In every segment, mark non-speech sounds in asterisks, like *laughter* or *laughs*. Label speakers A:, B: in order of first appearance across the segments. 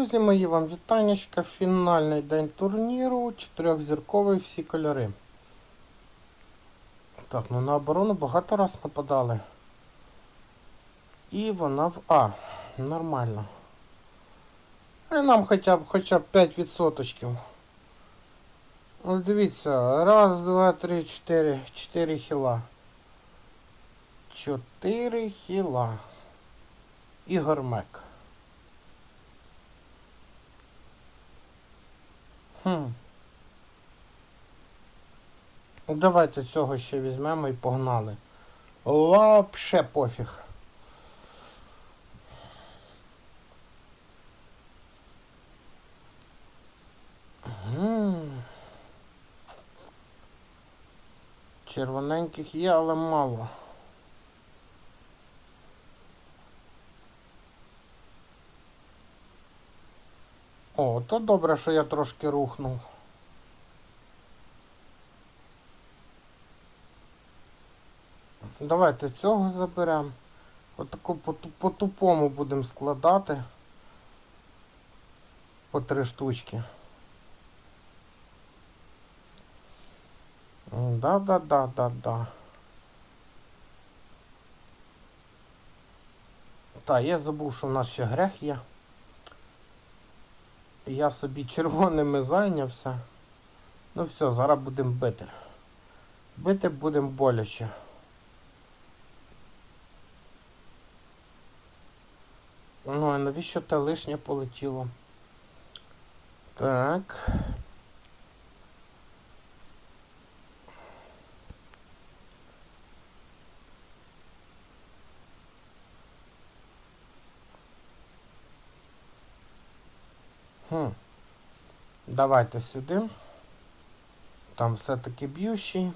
A: Друзі мої, вам вітанечка. Фінальний день турніру. Чотирьохзірковий всі кольори. Так, ну на оборону багато раз нападали. І вона в А. Нормально. А нам хоча б хоча б 5 відсоточків. Ось дивіться, раз, два, три, чотири. Чотири хіла. Чотири хіла. Ігор Мек. Хм. Ну, Давайте цього ще візьмемо і погнали. Вообще пофіг. Червоненьких є, але мало. О, то добре, що я трошки рухнув. Давайте цього заберемо. Отаку по, ту- по тупому будемо складати. По три штучки. Да, да, да, да, да. Так, я забув, що в нас ще грех є. Я собі червоними зайнявся. Ну все, зараз будемо бити. Бити будемо боляче. Ну, а навіщо те лишнє полетіло? Так. Хм. Давайте сюди. Там все-таки б'ющий.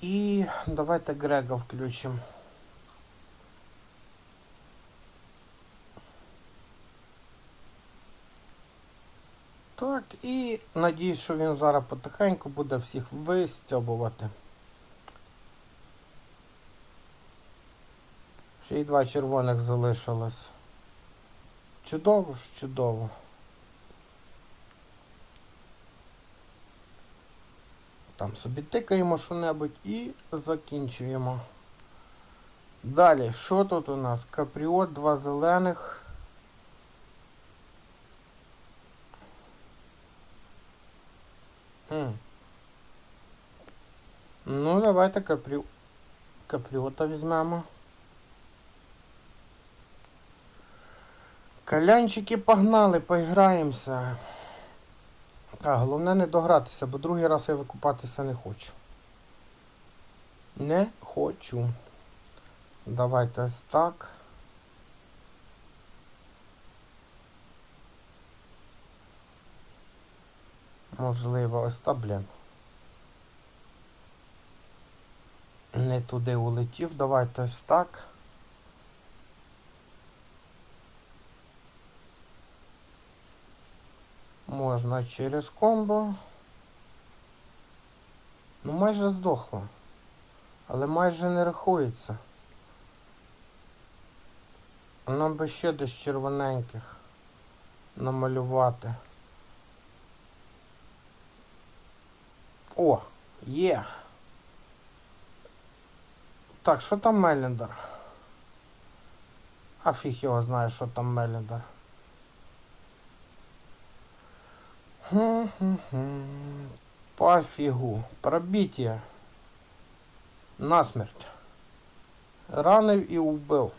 A: І давайте Грега включимо. Так, і надіюсь, що він зараз потихеньку буде всіх вистьобувати. Ще й два червоних залишилось. Чудово ж, чудово. Там собі тикаємо що-небудь і закінчуємо. Далі, що тут у нас? Капріот, два зелених. Хм. Ну, давайте капрі... капріота візьмемо. Калянчики погнали, поіграємося. Так, головне не догратися, бо другий раз я викупатися не хочу. Не хочу. Давайте ось так. Можливо, ось та, блін. Не туди улетів. Давайте ось так. Можна через комбо. Ну, майже здохла. Але майже не рахується. Нам би ще десь червоненьких намалювати. О, є. Так, що там Меліндер? А фіг його знає, що там Меліндер. Пофігу. Пробиття. Насмерть. Ранив і вбив.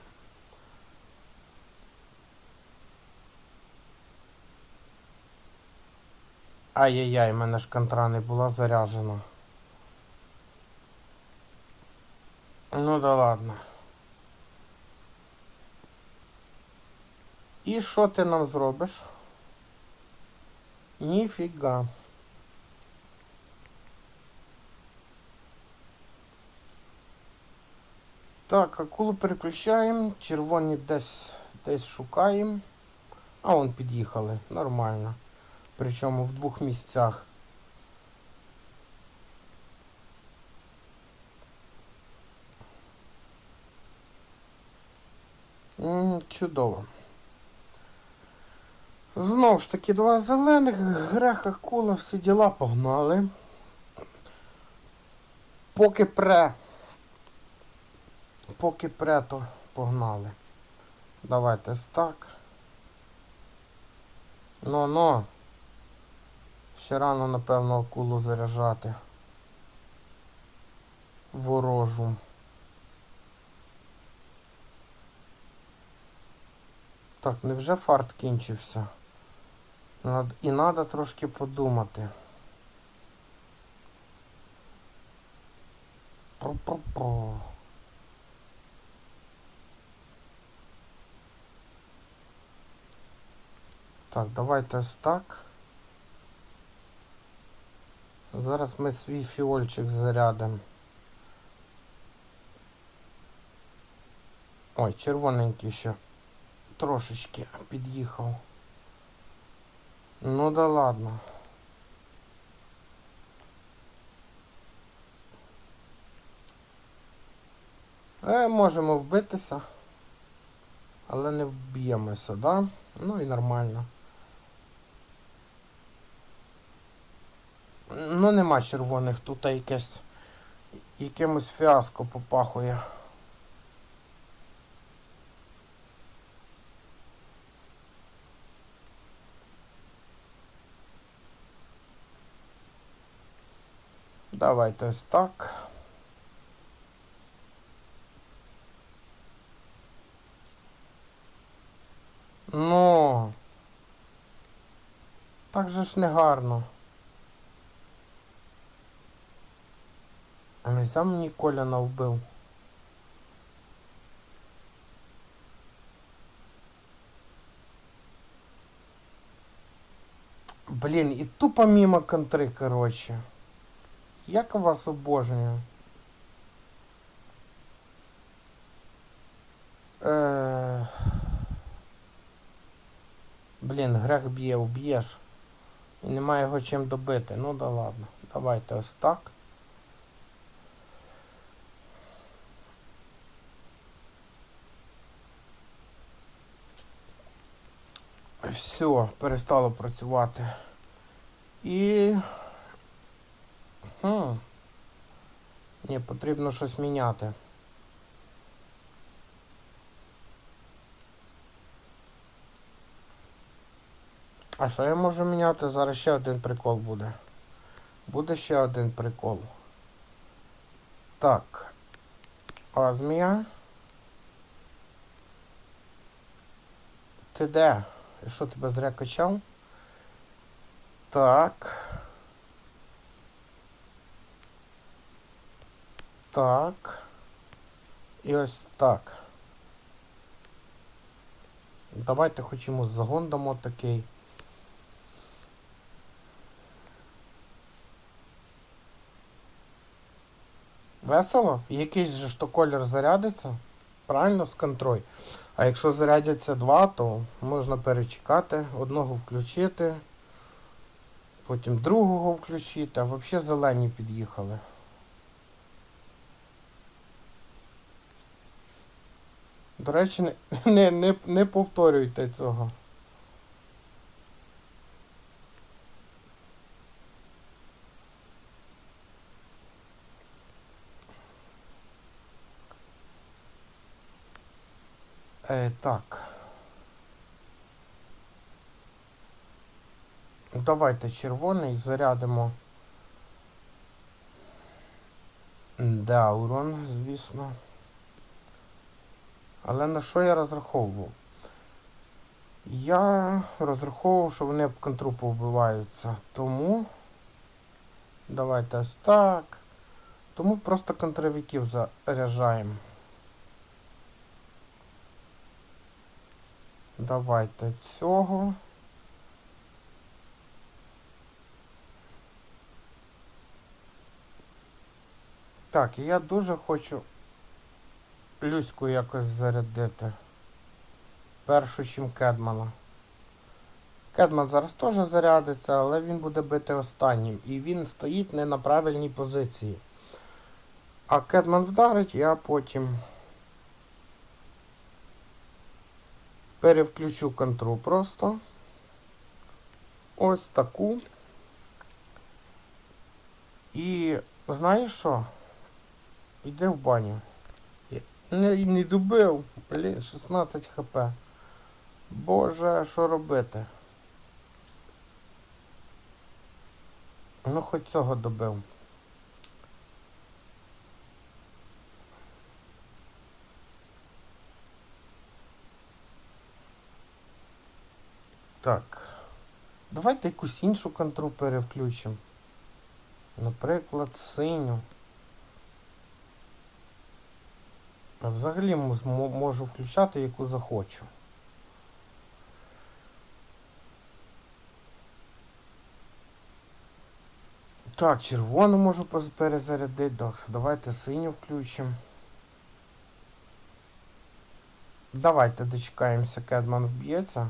A: Ай-яй-яй, мене ж контра не була заряджена. Ну да ладно. І що ти нам зробиш? Ніфіга. Так, акулу переключаємо, червоні десь десь шукаємо. А вон під'їхали, нормально. Причому в двох місцях. М, Чудово. Знову ж таки, два зелених, греха, кула, всі діла погнали. Поки пре. Поки пре, то погнали. Давайте ось так. Ну, ну. Ще рано, напевно, акулу заряджати. Ворожу. Так, невже фарт кінчився? І треба трошки подумати. Про-про-про. Так, давайте так. Зараз ми свій фіольчик зарядимо. Ой, червоненький ще трошечки під'їхав. Ну да ладно. Е, можемо вбитися, але не вб'ємося, да? Ну і нормально. Ну нема червоних, тут якесь якимось фіаско попахує. Давайте ось так. Ну. Так же ж не гарно. А не сам мені Коляна вбив. Блін, і тупо мимо контри, короче. Як вас обожнюю. Е... Блін, грех б'є, уб'єш. І немає його чим добити. Ну да ладно. Давайте ось так. Все, перестало працювати. І. Хм. Ні, потрібно щось міняти. А що я можу міняти? Зараз ще один прикол буде. Буде ще один прикол. Так. Азмія. Ти де? Я що тебе зря качав? Так. Так. І ось так. Давайте хоч йому загон дамо такий. Весело? Якийсь же ж то колір зарядиться. Правильно з контроль. А якщо зарядяться два, то можна перечекати, одного включити, потім другого включити, а взагалі зелені під'їхали. До речі, *laughs* не, не, не, повторюйте цього. Е, так. Давайте червоний зарядимо. Даурон, звісно. Але на що я розраховував? Я розраховував, що вони об контру повбиваються. Тому давайте ось так. Тому просто контровиків заряджаємо. Давайте цього. Так, я дуже хочу Люську якось зарядити. Першу, чим Кедмана. Кедман зараз теж зарядиться, але він буде бити останнім. І він стоїть не на правильній позиції. А Кедман вдарить, я потім Перевключу контру просто. Ось таку. І знаєш що? Іди в баню. Я Не, не добив. Блін, 16 хп. Боже, що робити? Ну, хоч цього добив. Так. Давайте якусь іншу контру перевключимо. Наприклад, синю. А Взагалі можу включати яку захочу. Так, червону можу перезарядити. Да, Давайте синю включимо. Давайте дочекаємося, Кедман вб'ється.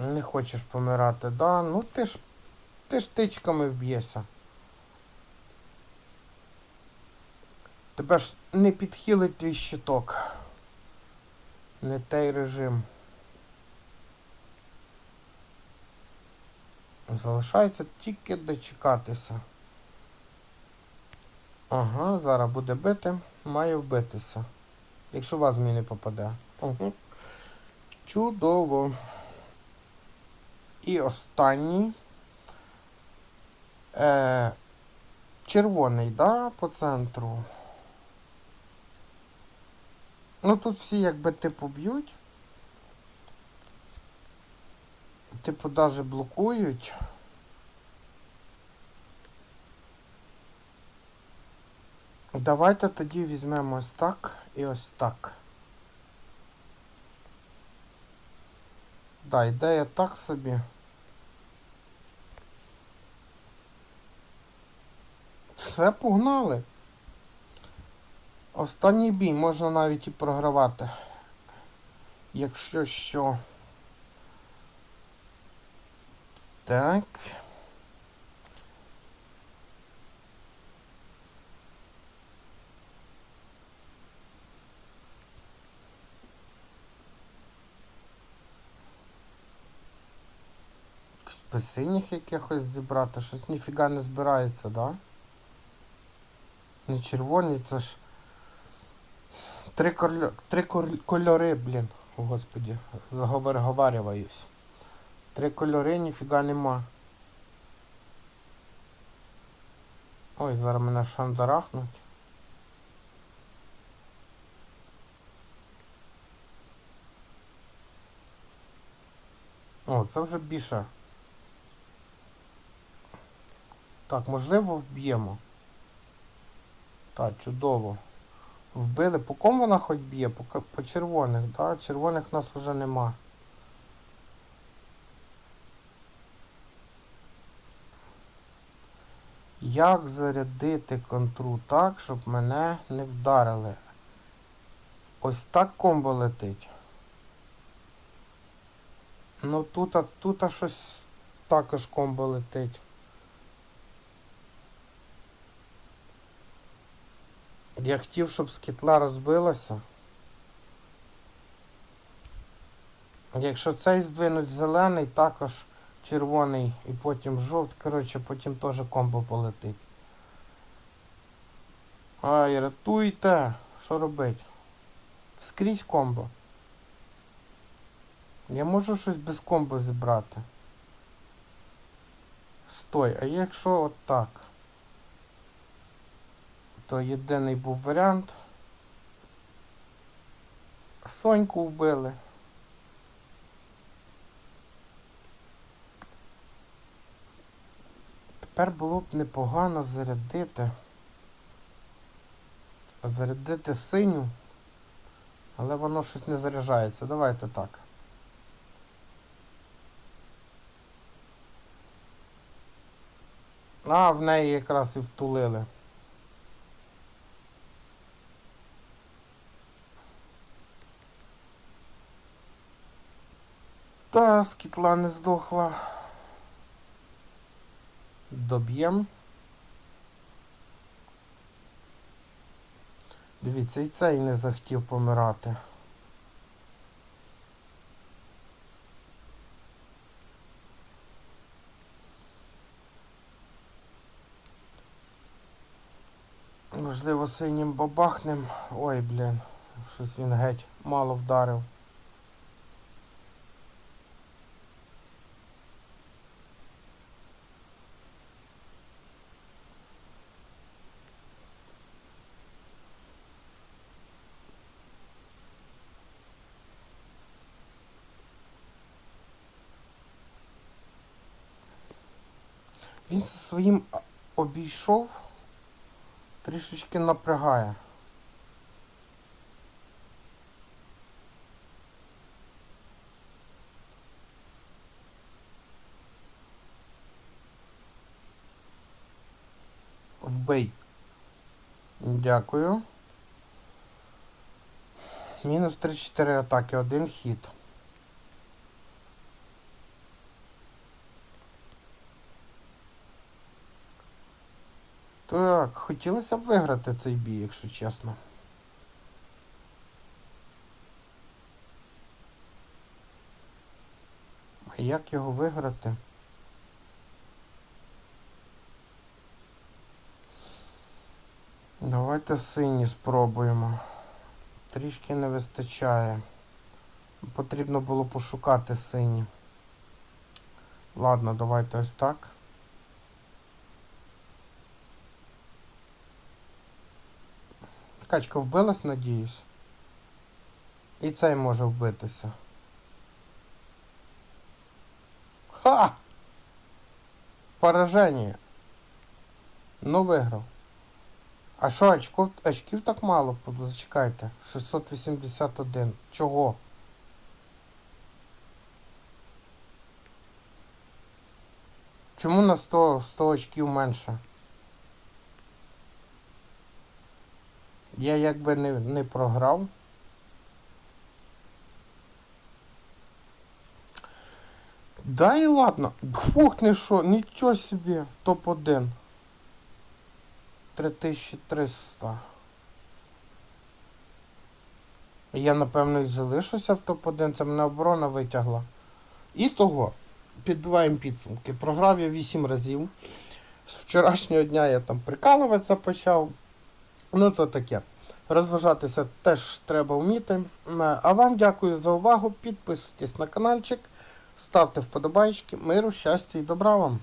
A: Не хочеш помирати, да? Ну ти ж ти ж тичками вб'єшся. Тебе ж не підхилить твій щиток. Не той режим. Залишається тільки дочекатися. Ага, зараз буде бити, має вбитися. Якщо вас мені не попаде. Угу. Чудово. І останній. Е, червоний, да, по центру. Ну тут всі якби типу б'ють. Типу даже блокують. Давайте тоді візьмемо ось так і ось так. Да, ідея так собі. Все, погнали. Останній бій можна навіть і програвати. Якщо що. Так. Без синіх якихось зібрати, щось ніфіга не збирається, да? Не червоні, це ж. Три, корль... Три кольори, блін. О, Господі, заговарюваюсь. Три кольори, ніфіга нема. Ой, зараз мене шандарахнуть. О, це вже більше. Так, можливо, вб'ємо. Так, чудово. Вбили. По кому вона хоч б'є? По, по червоних, так? Червоних в нас вже нема. Як зарядити контру так, щоб мене не вдарили? Ось так комбо летить. Ну тут, тут щось також комбо летить. Я хотів, щоб скітла розбилася. Якщо цей здвинуть зелений, також червоний і потім жовтий, коротше, потім теж комбо полетить. Ай, рятуйте! Що робить? Скрізь комбо. Я можу щось без комбо зібрати. Стой, а якщо от так? То єдиний був варіант. Соньку вбили. Тепер було б непогано зарядити. Зарядити синю. Але воно щось не заряджається. Давайте так. А, в неї якраз і втулили. Та, скітла не здохла. Доб'єм. Дивіться, і цей не захотів помирати. Можливо, синім бабахнем. Ой, блін. Щось він геть мало вдарив. Він зі своїм обійшов, трішечки напрягає. Вбий. Дякую. Мінус 3-4 атаки, один хід. Так, хотілося б виграти цей бій, якщо чесно. А як його виграти? Давайте сині спробуємо. Трішки не вистачає. Потрібно було пошукати сині. Ладно, давайте ось так. Качка вбилась, надіюсь. І цей може вбитися. Ха! Пораження. Ну виграв. А що, очков, очків так мало? Зачекайте. 681. Чого? Чому на 100, 100 очків менше? Я якби не, не програв. Да і ладно. Фух, не що, нічого собі. Топ-1. 3300. Я, напевно, і залишуся в топ-1, це мене оборона витягла. І того, підбиваємо підсумки. Програв я 8 разів. З вчорашнього дня я там прикалуватися почав. Ну, це таке. Розважатися теж треба вміти. Е, А вам дякую за увагу. Підписуйтесь на каналчик, ставте вподобайки. Миру, щастя і добра вам.